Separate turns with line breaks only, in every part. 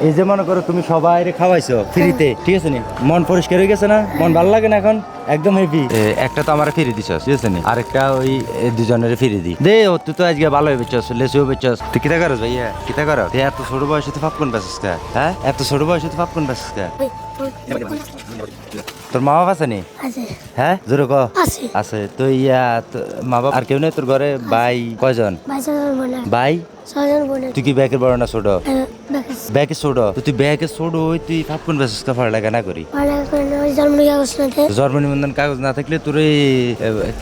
এই যে মনে করো তুমি সবাই খাওয়াইছো ফ্রিতে ঠিক আছে নি মন পরিষ্কার হয়ে গেছে না মন ভালো লাগে না এখন একদম হেভি একটা তো আমার ফিরে দিছ ঠিক আছে নি আরেকটা ওই দুজনের ফিরে দি দে ও তুই তো আজকে ভালো হয়ে বেচছস লেসু হয়ে বেচছস তুই কিতা করস ভাইয়া কিতা করো তুই এত ছোট বয়সে তো ফাপকন বেসিস কা হ্যাঁ এত ছোট বয়সে তো ফাপকন বেসিস কা তোর মা বাবা আছে নি? হ্যাঁ জোরে ক।
আছে।
তো ইয়া তো- মা বাবা আর কেউ নেই তোর ঘরে ভাই কয়জন
ভাই
তুই কি ব্যাগের বড় না ছোট ব্যাগে ছোট তো তুই ব্যাগে ছোট ওই তুই পাপকন বেচছস কা পড়ালেখা না করি
পড়ালেখা করে না, ওই জন্ম
নিবন্ধন কাগজ না থাকলে তোর এই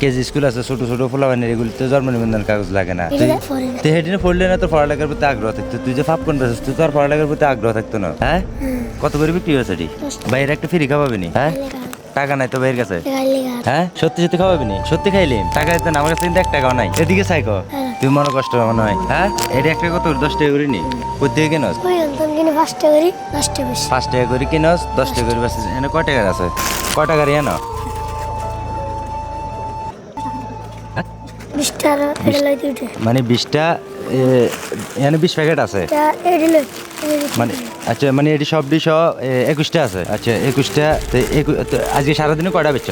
কেজি স্কুল আছে ছোট ছোট ফলাবানের এগুলিতে জন্ম নিবন্ধন কাগজ লাগে না। তুই
এগুলো পড়ে না।
তুই হেঁটে পড়লে না তোর পড়ালেখার প্রতি আগ্রহ থাকতো তুই যে ফাপ কোন বেসিস তুই তোর পড়ালেখার প্রতি আগ্রহ থাকতো না হ্যাঁ কত করে বিক্রি হয়েছে। বাইরে একটা ফ্রি খাওয়াবি নি হ্যাঁ টাকা নাই তো বাইরের কাছে? হ্যাঁ? সত্যি সত্যি খাওয়াবি নি? সত্যি খাইলি টাকা দিতেন আমার কাছে কিন্তু এক টাকাও নাই। এদিকে সাইকো
হ্যাঁ।
তুই মনে কষ্ট মনে হয়। হ্যাঁ? এটা একটা কত? দশ টাকা করে নি। কোথেকে কিনস?
ওই অন্তন কিনে পাঁচটা করি বেশি।
পাঁচ টাকা করে কিনস দশ টাকা করে বেসিস এনে কয় টাকার আছে? কয় টাকার এনো মানে বিশটা এনে বিশ প্যাকেট আছে। মানে আচ্ছা মানে এটি সব ডিশ একুশটা আছে। আচ্ছা একুশটা আজকে সারাদিনে কয়টা
বেচি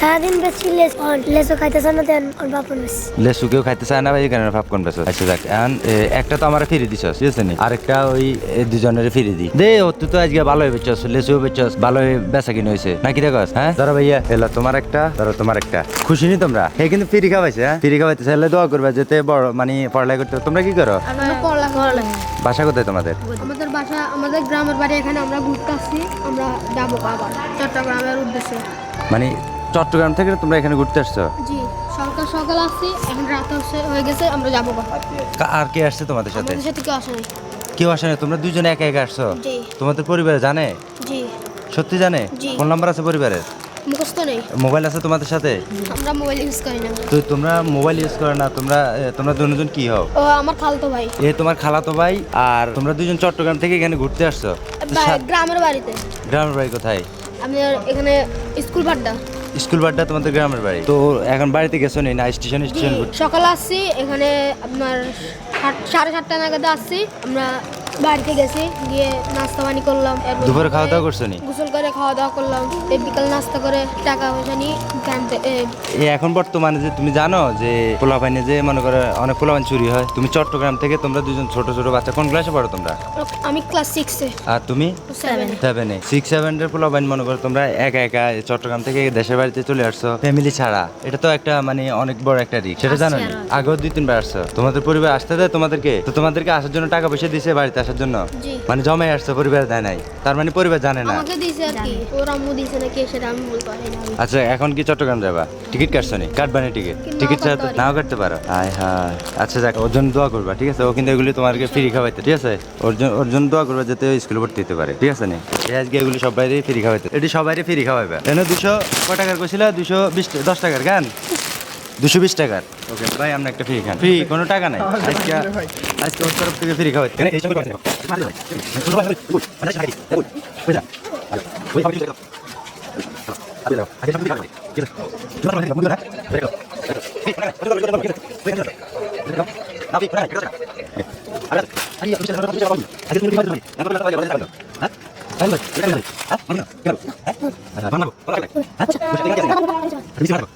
সারাদিন বেচি লেস লেসও খাইতেছে না দেন
লেসু কেউ খাইতে চায় না ভাই কোন আচ্ছা যাক এখন একটা তো আমার ফিরে দিছস ঠিক আছে নি? আরেকটা ওই দুজনের ফিরে দি দে তো আজকে ভালো হয়ে বেচছস লেসুও বেচছস ভালো হয়ে বেচা কিনে হয়েছে নাকি দেখস হ্যাঁ? ধরো ভাইয়া এলো তোমার একটা ধরো তোমার একটা। খুশি নি তোমরা? হে কিন্তু ফ্রি খাওয়াইছে হ্যাঁ? ফ্রি খাওয়াইতে চাইলে দোয়া করবে যেতে বড় মানে পড়ালেখা করতে তোমরা কি করো। বাসা কোথায় তোমাদের?
আমাদের বাসা আমাদের গ্রামের বাড়ি এখানে আমরা ঘুরতে আসছি আমরা যাব আবার চট্টগ্রামের উদ্দেশ্যে।
মানে চট্টগ্রাম থেকে তোমরা এখানে ঘুরতে আসছো?
জি সকাল সকাল আসছি এখন রাত হচ্ছে- হয়ে গেছে আমরা যাব
আর কে আসছে তোমাদের সাথে?
আমাদের সাথে কেউ আসে
কেউ আসে না তোমরা দুজনে একা একা আসছো?
জি।
তোমাদের পরিবারে জানে?
জি।
সত্যি জানে?
জি।
ফোন নাম্বার আছে পরিবারের?
মুখস্থ নেই।
মোবাইল আছে তোমাদের সাথে?
আমরা মোবাইল ইউজ করি না।
তো তোমরা মোবাইল ইউজ করো না তোমরা তোমরা দুজন কি হও?
ও আমার খালতো ভাই।
এ তোমার খালাতো ভাই আর তোমরা দুজন চট্টগ্রাম থেকে এখানে ঘুরতে আসছো?
গ্রামের বাড়িতে।
গ্রামের বাড়ি কোথায়?
আমি এখানে স্কুল ভাড্ডা
স্কুল বাড়িটা তোমাদের গ্রামের বাড়ি। তো এখন বাড়িতে গেছো নি? না স্টেশন স্টেশন
সকালে আসছি এখানে আপনার সাড়ে সাতটা নাগাদ আসছি। আমরা বাড়িতে গেছি গিয়ে নাস্তা পানি করলাম।
দুপুরে খাওয়া দাওয়া করছ নি?
গোসল করে খাওয়া দাওয়া করলাম। এই বিকাল নাস্তা করে টাকা পয়সা নিয়ে ক্যাম্পে
এখন বর্তমানে যে তুমি জানো যে পোলাপাইনে যে মনে করো অনেক পোলাপাইন চুরি হয় তুমি চট্টগ্রাম থেকে তোমরা দুজন ছোট ছোট বাচ্চা কোন ক্লাসে পড়ো তোমরা?
আমি ক্লাস সিক্সে
আর তুমি?
সেভেন
সিক্স সেভেনের পোলাপাইন মনে করো তোমরা একা একা চট্টগ্রাম থেকে দেশের বাড়িতে চলে আসছো। ফ্যামিলি ছাড়া। এটা তো একটা মানে অনেক বড় একটা রিস্ক সেটা জানো আগেও দুই তিনবার আসছো। তোমাদের পরিবার আসতে দেয় তোমাদেরকে? তো তোমাদেরকে আসার জন্য টাকা পয়সা দিছে বাড়িতে আসার জন্য? মানে জমাই আসছে পরিবার দেয় নাই। তার মানে পরিবার জানে না?
আমাকে দিয়েছে আর কি। ওর আম্মু দিয়েছে নাকি সেটা আমি বলতে পারি না।
আচ্ছা এখন কি চট্টগ্রাম যাবা? টিকিট কাটছো নি? কাটবা কাটবানি টিকিট? টিকিট ছাড়া
নাও
তো
কাটতে
নাও কাটতে পারো। হায় হায়। আচ্ছা যাক ওর জন্য দোয়া করবা ঠিক আছে? ও কিন্তু এগুলি তোমাকে ফ্রি খাওয়াইতে ঠিক আছে? ওর জন্য ওর জন্য দোয়া করবা যাতে স্কুলে ভর্তি হতে পারে ঠিক আছে নি? আজকে এগুলি সবাই ফ্রি খাওয়াইতে। এটি সবাই ফ্রি খাওয়াইবা। এনে দুশো ক টাকার কইছিল? দুশো বিশ দশ টাকার গান? দুশো বিশ টাকার। ওকে ভাই আমরা একটা ফ্রি কোনো টাকা নাই। আচ্ছা, আজকে আজকে ওর তরফ থেকে ফ্রি খাওয়াচ্ছে আচ্ছা।, আচ্ছা।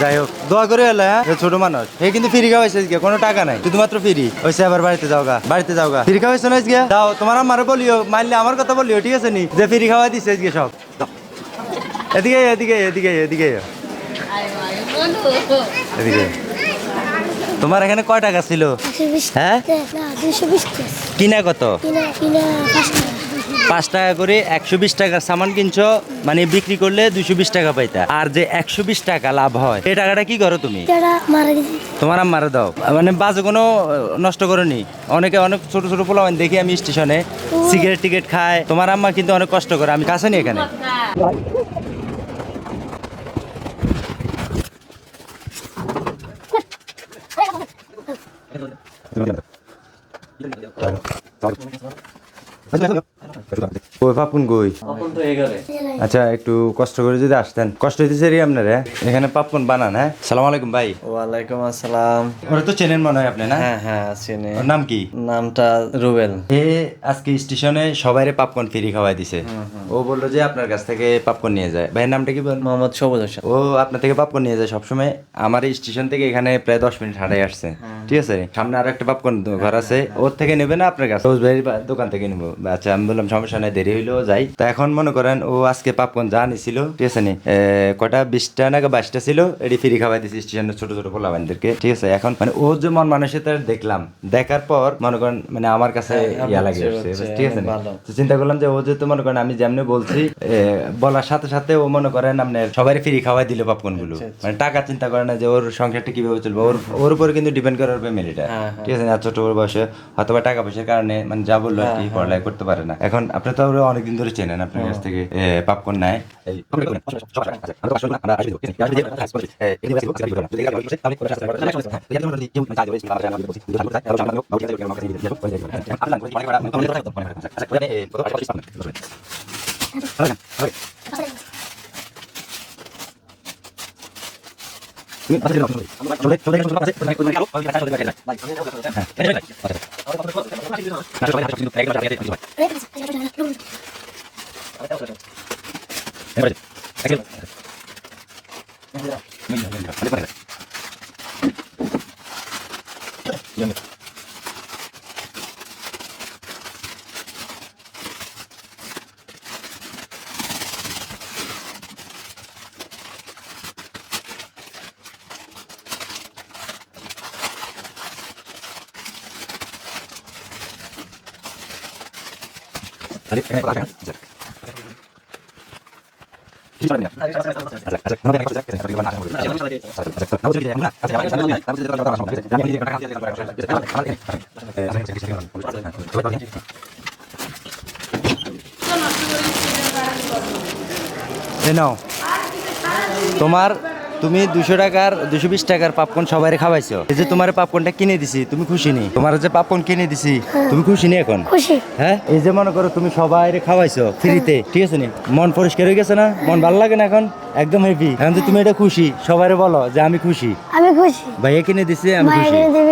যাই হোক দোয়া করে এলে হ্যাঁ? ছোট মানুষ। হে কিন্তু ফিরি খাওয়াইছে আজকে কোনো টাকা নাই। শুধুমাত্র ফিরি। হয়েছে আবার বাড়িতে যাও গা বাড়িতে যাও গা। ফিরি খাওয়াইছে না আজকে? দাও তোমার আমার বলিও মারলে আমার কথা বলিও ঠিক আছে নি? যে ফিরি খাওয়া দিছে আজকে সব। এদিকে এদিকে এদিকে এদিকে এদিকে তোমার এখানে কয় টাকা ছিল? হ্যাঁ? কিনা কত?
পাঁচ টাকা
করে একশো বিশ টাকার সামান কিনছো মানে বিক্রি করলে দুশো বিশ টাকা পাইতা। আর যে একশো বিশ টাকা লাভ হয় এই টাকাটা কি করো তুমি?
মারা
তোমার আম্মারে দাও। মানে বাজে কোনো নষ্ট করনি। অনেকে অনেক ছোট ছোট পোলাবান দেখি আমি স্টেশনে সিগারেট টিকেট খায় তোমার আম্মা কিন্তু অনেক কষ্ট করে আমি কাছে নি এখানে। ওই পাপুন আচ্ছা একটু কষ্ট করে যদি আসতেন। কষ্ট হইতেছে রে আপনারা। এখানে পাপ্পন বানান হ্যাঁ? সালাম আলাইকুম ভাই।
ওয়ালাইকুম আসসালাম।
ওরা তো চেনেন মনে হয় আপনি না?
হ্যাঁ হ্যাঁ চিনি
ওর নাম কি?
নামটা রুবেল।
এ আজকে স্টেশনে সবাইরে পাপকর্ন ফ্রি খাওয়াই দিছে। ও বলল যে আপনার কাছ থেকে পাপকর্ন নিয়ে যায়। ভাইয়ের নামটা কি বল
মোহাম্মদ সবুজ হোসেন।
ও আপনার থেকে পাপকর্ন নিয়ে যায় সবসময়। আমার এই স্টেশন থেকে এখানে প্রায় দশ মিনিট হাঁটাই আসছে। ঠিক আছে? সামনে আরও একটা পাপকর্ন ঘর আছে। ওর থেকে নেবে না আপনার কাছে? সবুজ ভাইয়ের দোকান থেকে নেব। আচ্ছা আমি বললাম সমস্যা নাই দেরি হইলেও যাই। তো এখন মনে করেন ও আজকে পাপকর্ন যা নিছিল ঠিক আছে নি? কটা বিশটা না বাইশটা ছিল এটি ফ্রি খাওয়াই দিছি স্টেশনের ছোট ছোট পোলাবানদেরকে ঠিক আছে? এখন মানে ও যে মন মানুষের তার দেখলাম দেখার পর মনে করেন মানে আমার কাছে ইয়া লাগে ঠিক আছে তো চিন্তা করলাম যে ও যেহেতু মনে করেন আমি যেমনি বলছি বলার সাথে সাথে ও মনে করেন আপনার সবাই ফ্রি খাওয়াই দিল পপকর্নগুলো মানে টাকা চিন্তা করে না যে ওর সংসারটা কীভাবে চলবে ওর ওর উপরে কিন্তু ডিপেন্ড করে ওর ফ্যামিলিটা
হ্যাঁ,
ঠিক আছে না? ছোট বয়সে হয়তো টাকা পয়সার কারণে মানে যা বলল আর কি পড়ালেখা করতে পারে না। এখন আপনি তো অনেকদিন ধরে চেনেন আপনার কাছ থেকে পাপকর্ন নেয়
那这手牌，那就不清楚，白给。
এই- এ নাও তোমার তুমি দুশো টাকার দুশো বিশ টাকার পাপকর্ন সবাই খাওয়াইছো। এই যে তোমার পাপকর্নটা কিনে দিছি তুমি খুশি নি? তোমার যে পাপকর্ন কিনে দিছি তুমি খুশি নি এখন?
খুশি।
হ্যাঁ? এই যে মনে করো তুমি সবাই খাওয়াইছো ফ্রিতে ঠিক আছে নি? মন পরিষ্কার হয়ে গেছে না? মন ভালো লাগে না এখন? একদম হেভি এখন তো তুমি এটা খুশি সবাই বলো যে আমি খুশি।
আমি খুশি।
ভাইয়া কিনে দিছে আমি খুশি।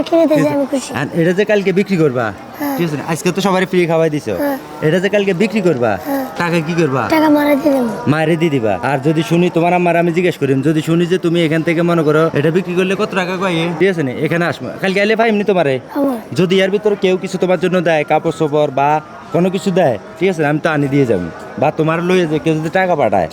কিনে দিয়েছে আমি খুশি।
আর এটা যে কালকে বিক্রি করবা ঠিক আছে আজকে তো সবাই ফ্রি খাওয়াই দিছো। এটা যে কালকে বিক্রি করবা টাকা কি করবা?
টাকা মারা দিয়ে দেবো।
মায়ের দিয়ে দিবা। আর যদি শুনি তোমার আমার আমি জিজ্ঞেস করি যদি শুনি যে তুমি এখান থেকে মনে করো এটা বিক্রি করলে কত টাকা কয়? ঠিক আছে না? এখানে আসব। কালকে আইলে ভাই এমনি তোমারে যদি এর ভিতরে কেউ কিছু তোমার জন্য দেয় কাপড় চোপড় বা কোনো কিছু দেয় ঠিক আছে আমি তো আনি দিয়ে যাব। বা তোমার লইয়ে যে কেউ যদি টাকা পাঠায়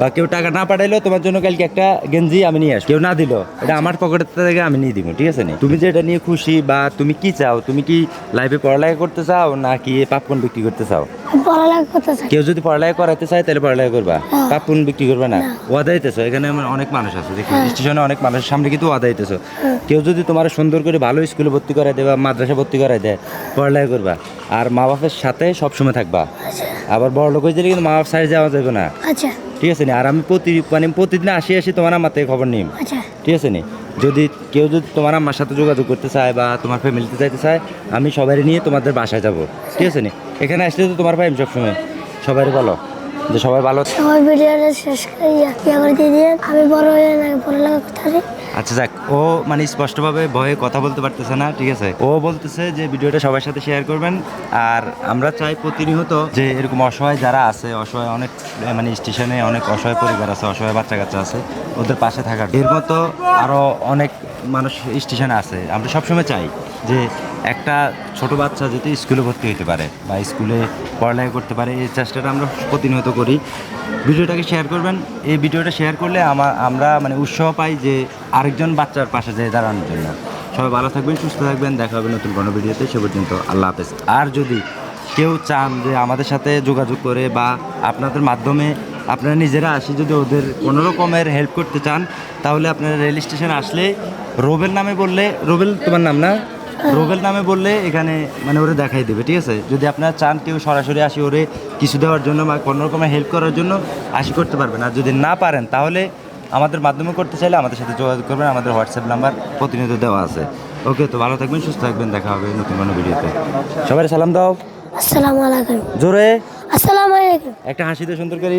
বা কেউ টাকা না পাঠাইলেও তোমার জন্য কালকে একটা গেঞ্জি আমি নিয়ে আসব। কেউ না দিল এটা আমার পকেটের থেকে আমি নিয়ে দিব ঠিক আছে নি? তুমি যে এটা নিয়ে খুশি বা তুমি কি চাও তুমি কি লাইফে পড়ালেখা করতে চাও না কি পাপকর্ন বিক্রি করতে চাও?
পড়ালেখা করতে চাই।
কেউ যদি পড়ালেখা করাতে চায় তাহলে পড়ালেখা করবা।
হ্যাঁ।
পাপুন বিক্রি করবে না। ওয়াদা দিতেছো এখানে আমার অনেক মানুষ আছে দেখি স্টেশনে অনেক মানুষের সামনে কিন্তু ওয়াদা দিতেছো কেউ যদি তোমার সুন্দর করে ভালো স্কুলে ভর্তি করাই দেয় বা মাদ্রাসা ভর্তি করাই দেয় পড়ালেখা করবা। আর মা বাপের সাথে সবসময় থাকবা। আবার বড় লোক হয়ে গেলে কিন্তু মা বাপ সাইড যাওয়া যাবে না।
আচ্ছা।
ঠিক আছে নি? আর আমি প্রতি মানে প্রতিদিন আসি আসি তোমার আমার থেকে খবর নিই
আচ্ছা।
ঠিক আছে নি? যদি কেউ যদি তোমার আমার সাথে যোগাযোগ করতে চায় বা তোমার ফ্যামিলিতে যাইতে চায় আমি সবাই নিয়ে তোমাদের বাসায় যাব। ঠিক আছে নি? এখানে আসলে তো তোমার পাইম সবসময়। সবাই বলো যে সবাই ভালো
সবাই ভিডিওটা শেষ করে আমি বড় হয়ে না পড়ালেখা করতে
আচ্ছা যাক, ও মানে স্পষ্টভাবে ভয়ে কথা বলতে পারতেছে না, ঠিক আছে? ও বলতেছে যে ভিডিওটা সবার সাথে শেয়ার করবেন, আর আমরা চাই প্রতিনিয়ত যে এরকম অসহায় যারা আছে, অসহায় অনেক মানে স্টেশনে অনেক অসহায় পরিবার আছে, অসহায় বাচ্চা কাচ্চা আছে, ওদের পাশে থাকার। এর মতো আরও অনেক মানুষ স্টেশনে আছে। আমরা সবসময় চাই যে একটা ছোট বাচ্চা যাতে স্কুলে ভর্তি হতে পারে বা স্কুলে পড়ালেখা করতে পারে, এই চেষ্টাটা আমরা প্রতিনিয়ত করি। ভিডিওটাকে শেয়ার করবেন। এই ভিডিওটা শেয়ার করলে আমার আমরা মানে উৎসাহ পাই যে আরেকজন বাচ্চার পাশে যেয়ে দাঁড়ানোর জন্য। সবাই ভালো থাকবেন, সুস্থ থাকবেন, দেখা হবে নতুন কোনো ভিডিওতে। সে পর্যন্ত আল্লাহ হাফেজ। আর যদি কেউ চান যে আমাদের সাথে যোগাযোগ করে বা আপনাদের মাধ্যমে আপনারা নিজেরা আসি, যদি ওদের কোনো রকমের হেল্প করতে চান, তাহলে আপনারা রেল স্টেশন আসলে রোবেল নামে বললে, রোবেল তোমার নাম না? রোবেল নামে বললে এখানে মানে ওরে দেখাই দেবে ঠিক আছে? যদি আপনারা চান কেউ সরাসরি আসি ওরে কিছু দেওয়ার জন্য বা কোনো রকমের হেল্প করার জন্য আসি করতে পারবেন। আর যদি না পারেন তাহলে আমাদের মাধ্যমে করতে চাইলে আমাদের সাথে যোগাযোগ করবেন। আমাদের হোয়াটসঅ্যাপ নাম্বার প্রতিনিয়ত দেওয়া আছে। ওকে তো ভালো থাকবেন সুস্থ থাকবেন দেখা হবে নতুন কোনো ভিডিওতে। সবাই সালাম দাও।
আসসালামু আলাইকুম।
জোরে।
আসসালামু আলাইকুম।
একটা হাসি দাও সুন্দর করে।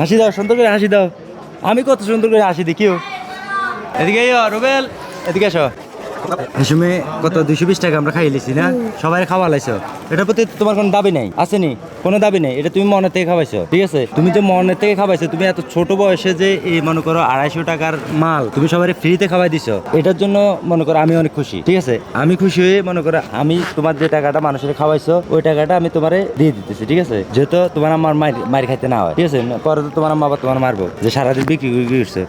হাসি দাও সুন্দর করে হাসি দাও। আমি কত সুন্দর করে হাসি দেখিও এদিকে রুবেল। এদিকে আসো। এই সময় কত? দুশো বিশ টাকা আমরা খাইয়ে লিছি না? সবাই খাওয়া লাইছো। এটার প্রতি তোমার কোনো দাবি নাই? আসেনি কোনো দাবি নেই? এটা তুমি মনের থেকে খাওয়াইছো ঠিক আছে? তুমি যে মনের থেকে খাওয়াইছো তুমি এত ছোট বয়সে যে এই মনে করো আড়াইশো টাকার মাল তুমি সবাই ফ্রিতে খাওয়াই দিছো এটার জন্য মনে করো আমি অনেক খুশি ঠিক আছে? আমি খুশি হয়ে মনে করো আমি তোমার যে টাকাটা মানুষের খাওয়াইছো ওই টাকাটা আমি তোমারে দিয়ে দিতেছি ঠিক আছে? যেহেতু তোমার আমার মার মার খাইতে না হয় ঠিক আছে? পরে তো তোমার আম্মা বাবা তোমার মারবো যে সারাদিন বিক্রি করে করছে।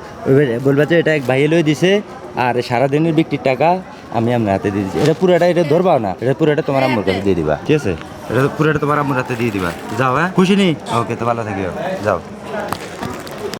বলবা যে এটা এক ভাইয়ে লই দিছে আর সারাদিনের বিক্রির টাকা আমি আপনার হাতে দিয়ে দিচ্ছি। এটা পুরোটা এটা ধরবাও না, এটা পুরোটা তোমার আম্মুর কাছে দিয়ে দিবা। ঠিক আছে? এটা পুরোটা তোমার আম্মুর হাতে দিয়ে দিবা। যাও হ্যাঁ? খুশি নেই? ওকে, তো ভালো থাকিও। যাও।